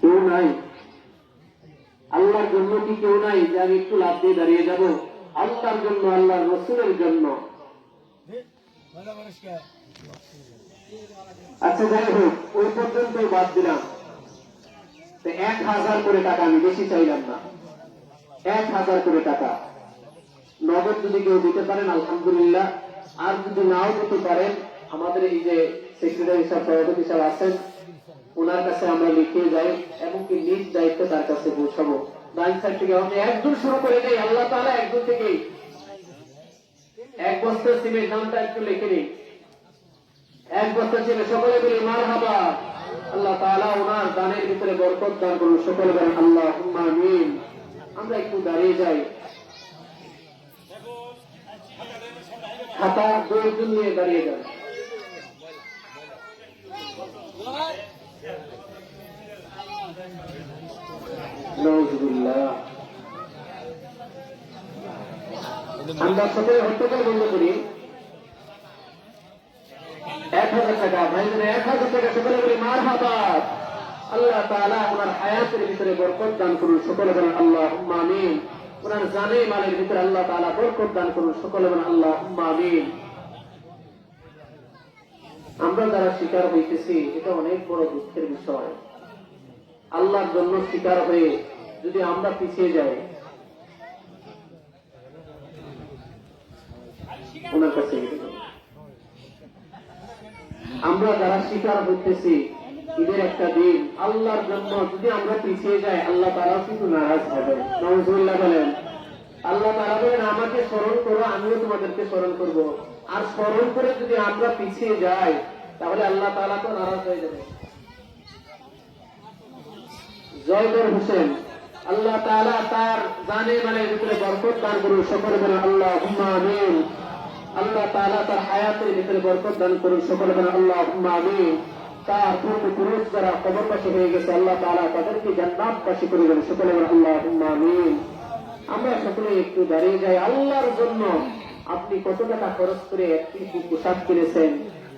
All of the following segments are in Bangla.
কেউ নাই। আল্লাহর জন্য কি কেউ নাই? যে আমি একটু লাভ দিয়ে দাঁড়িয়ে যাব? আল্লাহর জন্য, আল্লাহর রসুলের জন্য। আচ্ছা যাই হোক, ওই পর্যন্ত বাদ দিলাম। এক হাজার করে টাকা আমি বেশি চাইলাম না। এক হাজার করে টাকা। নগদ যদি কেউ দিতে পারেন, আলহামদুলিল্লাহ। আর যদি নাও দিতে পারেন, আমাদের এই যে সেক্রেটারি সাহেব সভাপতি সাহেব আছেন ওনার কাছে আমরা লিখে যাই এবং কি নিজ দায়িত্ব তার কাছে পৌঁছাবো। ডাইন সাইড থেকে আমি একজন শুরু করে দেই, আল্লাহ তাহলে একজন থেকেই এক বস্তা সিমের নামটা একটু লিখে নিই। এক বস্তা ছেলে সকলে মিলে মার হাবা আল্লাহ তাআলা ওনার দানের ভিতরে বরকত দান করুন, সকলে বলেন আল্লাহ আমিন। আমরা একটু দাঁড়িয়ে যাই। খাতা দুইজন নিয়ে দাঁড়িয়ে যান আমরা সকলে বন্ধ করি। এক হাজার টাকা, ভাই এক হাজার টাকা সকলে বলি মার হাবাদ আল্লাহ তাআলা ওনার হায়াতের ভিতরে বরকত দান করুন সকলে বলেন আল্লাহ ওনার জানে মালের ভিতরে আল্লাহ তাআলা বরকত দান করুন সকলে বলেন আল্লাহ আমরা যারা শিকার হইতেছি, এটা অনেক বড় দুঃখের বিষয়। আল্লাহর জন্য শিকার হয়ে যদি আমরা পিছিয়ে যাই, ওনার কাছে আমরা যারা শিকার হইতেছি, ঈদের একটা দিন আল্লাহর জন্য যদি আমরা পিছিয়ে যাই, আল্লাহ তারাও কিন্তু নারাজ হবে। নজরুল্লাহ বলেন, আল্লাহ তারা বলেন, আমাকে স্মরণ করো, আমিও তোমাদেরকে স্মরণ করব। আর স্মরণ করে যদি আমরা পিছিয়ে যাই, তাহলে আল্লাহ তাআলা তো নারাজ হয়ে যাবে। জয়দর হোসেন আল্লাহ তাআলা তার জানে মানে ভিতরে বরকত দান করুন, সকলে বলেন আল্লাহ আমিন। আল্লাহ তাআলা তার হায়াতের ভিতরে বরকত দান করুন, সকলে বলেন আল্লাহ আমিন। তার পূর্বপুরুষ যারা কবরবাসী হয়ে গেছে, আল্লাহ তাআলা তাদেরকে জান্নাতবাসী করে দেন সকলে বলেন আল্লাহ আমিন। আমরা সকলে একটু দাঁড়িয়ে যাই, আল্লাহর জন্য। আপনি কত টাকা খরচ করে একটি পোশাক কিনেছেন?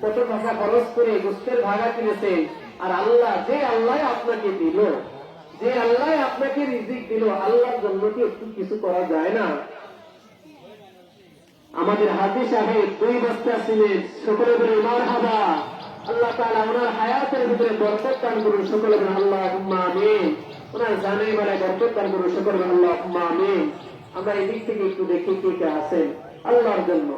কত টাকা খরচ করে গোস্তের ভাগা কিনেছেন? আর আল্লাহ যে আল্লাহ আপনাকে দিল যে আল্লাহ আপনাকে রিজিক দিল, আল্লাহর জন্য কি একটু কিছু করা যায় না? আমাদের হাজি সাহেব দুই বস্তা ছিলেন সকলে বলে মার হাবা আল্লাহ তাআলা ওনার হায়াতের ভিতরে বরকত দান করুন, সকলে বলে আল্লাহ আমিন। ওনার জানে মানে বরকত দান করুন, সকলে বলে আল্লাহ আমিন। আমরা এই দিক থেকে একটু দেখি কে কে আছেন, আল্লাহর জন্য।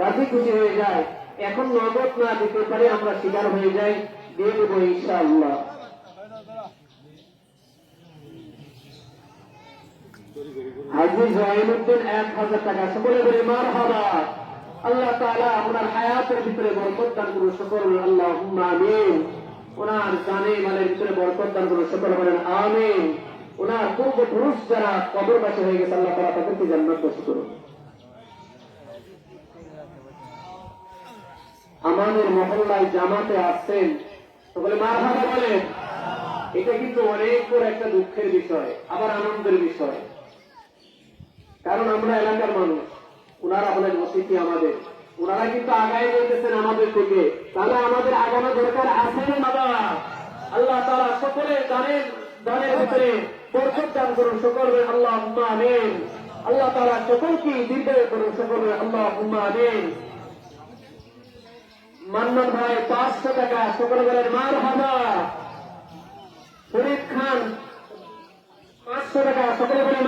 রাজি খুশি হয়ে যায়। এখন নগদ না দিতে পারে আমরা শিকার হয়ে যাই, দিয়ে দেবো ইনশাআল্লাহ। এক হাজার টাকা। সকলে বলে মার আল্লাহ ওনার হায়াতের ভিতরে বরকত দান করুন, সকল আল্লাহ আমিন। ওনার ভিতরে বরকত দান করুন, সকল বলেন, আমিন। ওনার যারা হয়ে গেছে, আল্লাহ তাআলা তাদেরকে জান্নাত বসে করুন। আমাদের মহল্লায় জামাতে আসছেন বলে মার হাবা বলেন। এটা কিন্তু অনেক বড় একটা দুঃখের বিষয়, আবার আনন্দের বিষয়। কারণ আমরা এলাকার মানুষ। ওনারা হলেন অতিথি আমাদের। ওনারা কিন্তু আগায় বলতেছেন আমাদের থেকে, তাহলে আমাদের আগানো দরকার আছে বাবা? আল্লাহ তারা সকলে জানেন দানের ভিতরে বরকত দান করুন সকলে আল্লাহ আমিন। আল্লাহ তারা সকলকে দীর্ঘায়ু করুন সকলে আল্লাহ আমিন। মান্নান ভাই, পাঁচশো টাকা, সকলে বলেন মার হাবা ফরিদ খান, পাঁচশো টাকা, সকলে বলে